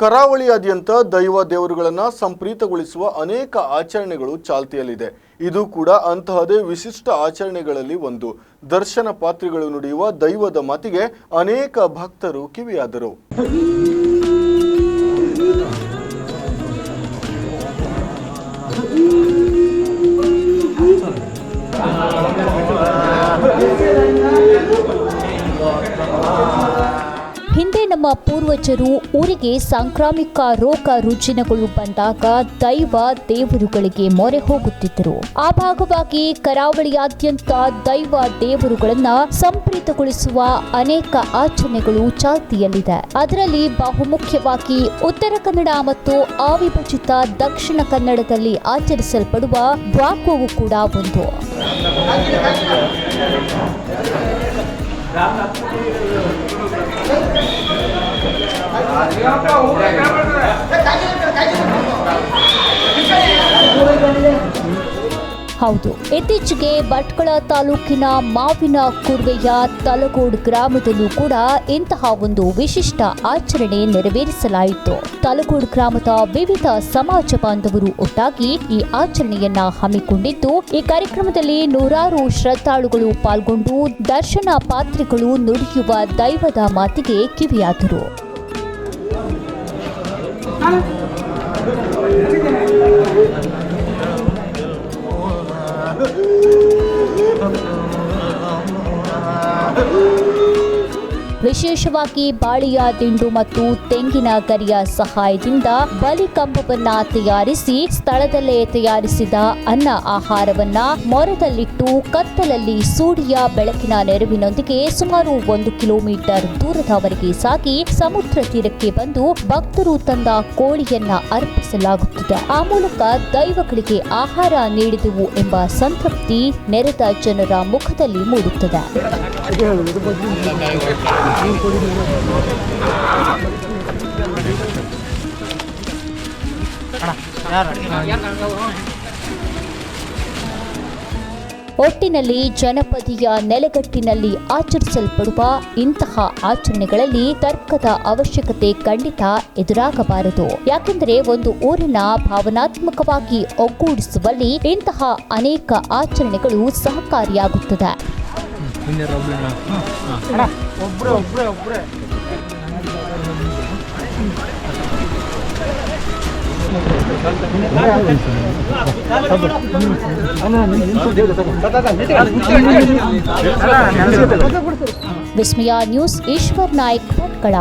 ಕರಾವಳಿಯಾದ್ಯಂತ ದೈವ ದೇವರುಗಳನ್ನು ಸಂಪ್ರೀತಗೊಳಿಸುವ ಅನೇಕ ಆಚರಣೆಗಳು ಚಾಲ್ತಿಯಲ್ಲಿದೆ. ಇದು ಕೂಡ ಅಂತಹದೇ ವಿಶಿಷ್ಟ ಆಚರಣೆಗಳಲ್ಲಿ ಒಂದು. ದರ್ಶನ ಪಾತ್ರಿಗಳು ನುಡಿಯುವ ದೈವದ ಮಾತಿಗೆ ಅನೇಕ ಭಕ್ತರು ಕಿವಿಯಾದರು. ಹಿಂದೆ ನಮ್ಮ ಪೂರ್ವಜರು ಊರಿಗೆ ಸಾಂಕ್ರಾಮಿಕ ರೋಗ ರುಜಿನಗಳು ಬಂದಾಗ ದೈವ ದೇವರುಗಳಿಗೆ ಮೊರೆ ಹೋಗುತ್ತಿದ್ದರು. ಆ ಭಾಗವಾಗಿ ಕರಾವಳಿಯಾದ್ಯಂತ ದೈವ ದೇವರುಗಳನ್ನ ಸಂಪ್ರೀತಗೊಳಿಸುವ ಅನೇಕ ಆಚರಣೆಗಳು ಚಾಲ್ತಿಯಲ್ಲಿದೆ. ಅದರಲ್ಲಿ ಬಹುಮುಖ್ಯವಾಗಿ ಉತ್ತರ ಕನ್ನಡ ಮತ್ತು ಅವಿಭಜಿತ ದಕ್ಷಿಣ ಕನ್ನಡದಲ್ಲಿ ಆಚರಿಸಲ್ಪಡುವ ಬ್ರಾಕೋವು ಕೂಡ ಒಂದು. ಹೌದು, ಇತ್ತೀಚೆಗೆ ಭಟ್ಕಳ ತಾಲೂಕಿನ ಮಾವಿನ ಕುರ್ವೆಯ ತಲಗೋಡ್ ಗ್ರಾಮದಲ್ಲೂ ಕೂಡ ಇಂತಹ ಒಂದು ವಿಶಿಷ್ಟ ಆಚರಣೆ ನೆರವೇರಿಸಲಾಯಿತು. ತಲಗೋಡ್ ಗ್ರಾಮದ ವಿವಿಧ ಸಮಾಜ ಬಾಂಧವರು ಒಟ್ಟಾಗಿ ಈ ಆಚರಣೆಯನ್ನ ಹಮ್ಮಿಕೊಂಡಿದ್ದು, ಈ ಕಾರ್ಯಕ್ರಮದಲ್ಲಿ ನೂರಾರು ಶ್ರದ್ಧಾಳುಗಳು ಪಾಲ್ಗೊಂಡು ದರ್ಶನ ಪಾತ್ರಿಗಳು ನುಡಿಯುವ ದೈವದ ಮಾತಿಗೆ ಕಿವಿಯಾದರು. Oh, ವಿಶೇಷವಾಗಿ ಬಾಳೆಯ ದಿಂಡು ಮತ್ತು ತೆಂಗಿನ ಗರಿಯ ಸಹಾಯದಿಂದ ಬಲಿಕಂಬವನ್ನ ತಯಾರಿಸಿ ಸ್ಥಳದಲ್ಲೇ ತಯಾರಿಸಿದ ಅನ್ನ ಆಹಾರವನ್ನ ಮೊರದಲ್ಲಿಟ್ಟು ಕತ್ತಲಲ್ಲಿ ಸೂರ್ಯ ಬೆಳಕಿನ ನೆರವಿನೊಂದಿಗೆ ಸುಮಾರು ಒಂದು ಕಿಲೋಮೀಟರ್ ದೂರದವರೆಗೆ ಸಾಗಿ ಸಮುದ್ರ ತೀರಕ್ಕೆ ಬಂದು ಭಕ್ತರು ತಂದ ಕೋಳಿಯನ್ನ ಅರ್ಪಿಸಲಾಗುತ್ತಿದೆ. ಆ ಮೂಲಕ ದೈವಗಳಿಗೆ ಆಹಾರ ನೀಡಿದೆವು ಎಂಬ ಸಂತೃಪ್ತಿ ನೆರೆದ ಜನರ ಮುಖದಲ್ಲಿ ಮೂಡುತ್ತದೆ. ಒಟ್ಟಿನಲ್ಲಿ ಜನಪದಿಯ ನೆಲೆಗಟ್ಟಿನಲ್ಲಿ ಆಚರಿಸಲ್ಪಡುವ ಇಂತಹ ಆಚರಣೆಗಳಲ್ಲಿ ತರ್ಕದ ಅವಶ್ಯಕತೆ ಖಂಡಿತ ಎದುರಾಗಬಾರದು. ಯಾಕೆಂದರೆ ಒಂದು ಊರಿನ ಭಾವನಾತ್ಮಕವಾಗಿ ಒಗ್ಗೂಡಿಸುವಲ್ಲಿ ಇಂತಹ ಅನೇಕ ಆಚರಣೆಗಳು ಸಹಕಾರಿಯಾಗುತ್ತದೆ. ವಿಸ್ಮಯ ನ್ಯೂಸ್ ಈಶ್ವರ್ ನಾಯ್ಕ್ ಭಟ್ಕಳ